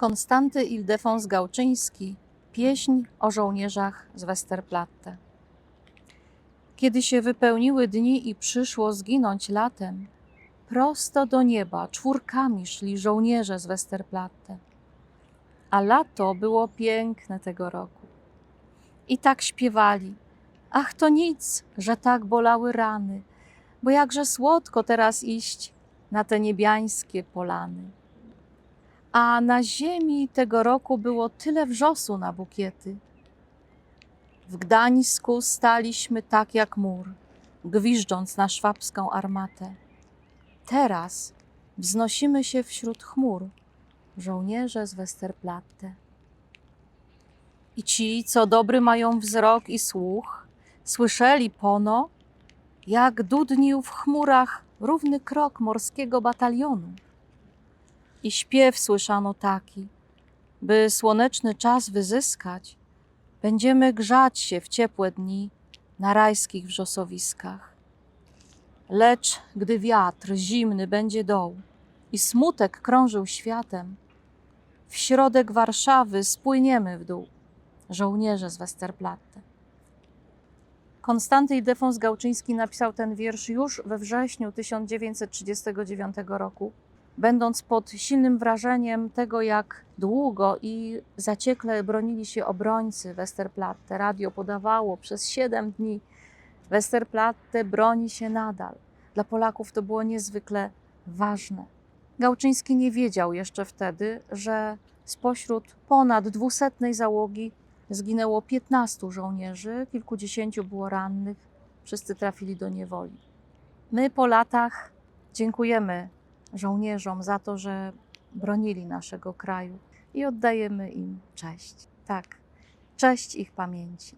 Konstanty Ildefons Gałczyński Pieśń o żołnierzach z Westerplatte Kiedy się wypełniły dni i przyszło zginąć latem, prosto do nieba czwórkami szli żołnierze z Westerplatte. A lato było piękne tego roku. I tak śpiewali. Ach, to nic, że tak bolały rany, bo jakże słodko teraz iść na te niebiańskie polany. A na ziemi tego roku było tyle wrzosu na bukiety. W Gdańsku staliśmy tak jak mur, gwiżdżąc na szwabską armatę. Teraz wznosimy się wśród chmur, żołnierze z Westerplatte. I ci, co dobry mają wzrok i słuch, słyszeli pono, jak dudnił w chmurach równy krok morskiego batalionu. I śpiew słyszano taki, by słoneczny czas wyzyskać, będziemy grzać się w ciepłe dni na rajskich wrzosowiskach. Lecz gdy wiatr zimny będzie doł i smutek krążył światem, w środek Warszawy spłyniemy w dół, żołnierze z Westerplatte. Konstanty Ildefons Gałczyński napisał ten wiersz już we wrześniu 1939 roku, będąc pod silnym wrażeniem tego, jak długo i zaciekle bronili się obrońcy Westerplatte. Radio podawało przez siedem dni. Westerplatte broni się nadal. Dla Polaków to było niezwykle ważne. Gałczyński nie wiedział jeszcze wtedy, że spośród ponad dwusetnej załogi zginęło 15 żołnierzy, kilkudziesięciu było rannych, wszyscy trafili do niewoli. My po latach dziękujemy żołnierzom za to, że bronili naszego kraju i oddajemy im cześć. Tak, cześć ich pamięci.